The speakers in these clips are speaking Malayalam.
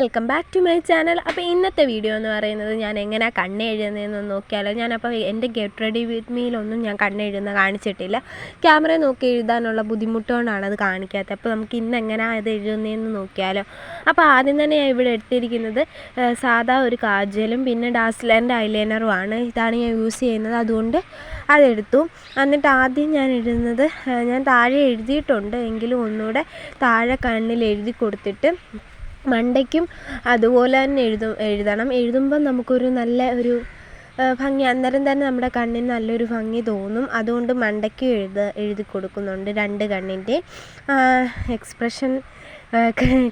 Welcome back to my channel അപ്പോൾ ഇന്നത്തെ വീഡിയോ എന്ന് പറയുന്നത് ഞാൻ എങ്ങനെയാണ് കണ്ണെഴുതുന്നതെന്ന് നോക്കിയാലോ. ഞാനപ്പോൾ എന്റെ ഗെറ്റ് റെഡി വിത്ത് മീലൊന്നും ഞാൻ കണ്ണെഴുതുന്ന കാണിച്ചിട്ടില്ല. ക്യാമറ നോക്കി എഴുതാനുള്ള ബുദ്ധിമുട്ടുകൊണ്ടാണ് അത് കാണിക്കാത്തത്. അപ്പോൾ നമുക്ക് ഇന്ന് എങ്ങനെയാണ് അത് എഴുതുന്നതെന്ന് നോക്കിയാലോ. അപ്പോൾ ആദ്യം തന്നെ ഞാൻ ഇവിടെ എടുത്തിരിക്കുന്നത് സാധാ ഒരു കാജലും പിന്നെ ഡാസ്ലന്റെ ഐലൈനറും ആണ്. ഇതാണ് ഞാൻ യൂസ് ചെയ്യുന്നത്. അതുകൊണ്ട് അതെടുത്തു. എന്നിട്ട് ആദ്യം ഞാൻ എഴുതുന്നത് ഞാൻ താഴെ എഴുതിയിട്ടുണ്ട്. എങ്കിലും ഒന്നുകൂടെ താഴെ കണ്ണിൽ എഴുതി കൊടുത്തിട്ട് മണ്ടയ്ക്കും അതുപോലെ തന്നെ എഴുതും എഴുതണം. എഴുതുമ്പം നമുക്കൊരു നല്ല ഒരു ഭംഗി അന്നേരം തന്നെ നമ്മുടെ കണ്ണിന് നല്ലൊരു ഭംഗി തോന്നും. അതുകൊണ്ട് മണ്ടയ്ക്കും എഴുത എഴുതി കൊടുക്കുന്നുണ്ട് രണ്ട് കണ്ണിന്റെ. എക്സ്പ്രഷൻ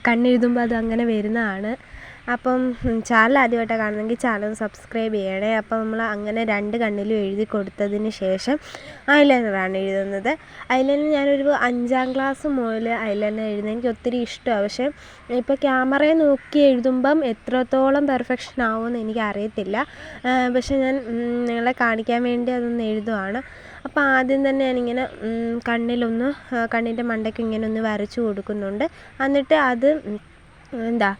കണ്ണെഴുതുമ്പോൾ അത് അങ്ങനെ വരുന്നതാണ്. അപ്പം ചാനൽ ആദ്യമായിട്ടാണ് കാണുന്നതെങ്കിൽ ചാനൽ സബ്സ്ക്രൈബ് ചെയ്യണേ. അപ്പം നമ്മൾ അങ്ങനെ രണ്ട് കണ്ണിലും എഴുതി കൊടുത്തതിന് ശേഷം ഐലൈനറാണ് എഴുതുന്നത്. ഐലൈനർ ഞാനൊരു അഞ്ചാം ക്ലാസ് മുതൽ ഐലൈനർ എഴുതുന്നത്. എനിക്ക് ഒത്തിരി ഇഷ്ടമാണ്. പക്ഷേ ഇപ്പോൾ ക്യാമറയെ നോക്കി എഴുതുമ്പം എത്രത്തോളം പെർഫെക്ഷൻ ആവുമെന്ന് എനിക്ക് അറിയത്തില്ല പക്ഷേ ഞാൻ നിങ്ങളെ കാണിക്കാൻ വേണ്ടി അതൊന്ന് എഴുതുവാണ്. അപ്പോൾ ആദ്യം തന്നെ ഞാനിങ്ങനെ കണ്ണിലൊന്ന് കണ്ണിന്റെ മണ്ടയ്ക്ക് ഇങ്ങനെ ഒന്ന് വരച്ചു കൊടുക്കുന്നുണ്ട്. എന്നിട്ട് അത് എന്താ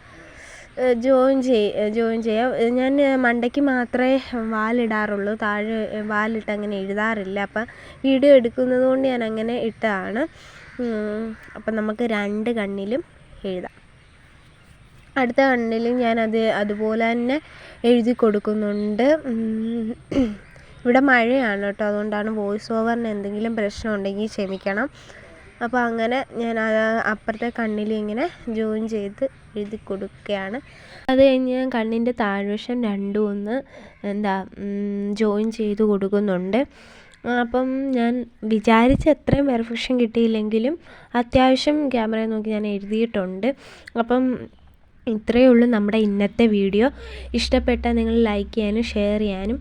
ജോയിൻ ചെയ് ജോയിൻ ചെയ്യാം. ഞാൻ മണ്ടയ്ക്ക് മാത്രമേ വാലിടാറുള്ളൂ. താഴെ വാലിട്ട് അങ്ങനെ എഴുതാറില്ല. അപ്പം വീഡിയോ എടുക്കുന്നത് കൊണ്ട് ഞാൻ അങ്ങനെ ഇട്ടതാണ്. അപ്പം നമുക്ക് രണ്ട് കണ്ണിലും എഴുതാം. അടുത്ത കണ്ണിലും അത് അതുപോലെ തന്നെ എഴുതി കൊടുക്കുന്നുണ്ട്. ഇവിടെ മഴയാണ് കേട്ടോ. അതുകൊണ്ടാണ് വോയിസ് ഓവറിന് എന്തെങ്കിലും പ്രശ്നം ഉണ്ടെങ്കിൽ ക്ഷമിക്കണം. അപ്പോൾ അങ്ങനെ ഞാൻ അപ്പുറത്തെ കണ്ണിൽ ഇങ്ങനെ ജോയിൻ ചെയ്ത് എഴുതി കൊടുക്കുകയാണ്. അത് കഴിഞ്ഞ് ഞാൻ കണ്ണിന്റെ താഴ്വശം രണ്ടും ഒന്ന് എന്താ ജോയിൻ ചെയ്ത് കൊടുക്കുന്നുണ്ട്. അപ്പം ഞാൻ വിചാരിച്ച അത്രയും പെർഫെക്ഷൻ കിട്ടിയില്ലെങ്കിലും അത്യാവശ്യം ക്യാമറയെ നോക്കി ഞാൻ എഴുതിയിട്ടുണ്ട്. അപ്പം ഇത്രയേ ഉള്ളൂ നമ്മുടെ ഇന്നത്തെ വീഡിയോ. ഇഷ്ടപ്പെട്ടാൽ നിങ്ങൾ ലൈക്ക് ചെയ്യാനും ഷെയർ ചെയ്യാനും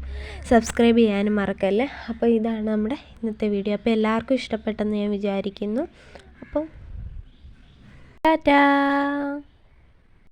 സബ്സ്ക്രൈബ് ചെയ്യാനും മറക്കല്ലേ? അപ്പോൾ ഇതാണ് നമ്മുടെ ഇന്നത്തെ വീഡിയോ. അപ്പോൾ എല്ലാവർക്കും ഇഷ്ടപ്പെട്ടെന്ന് ഞാൻ വിചാരിക്കുന്നു. അപ്പം ടാറ്റാ.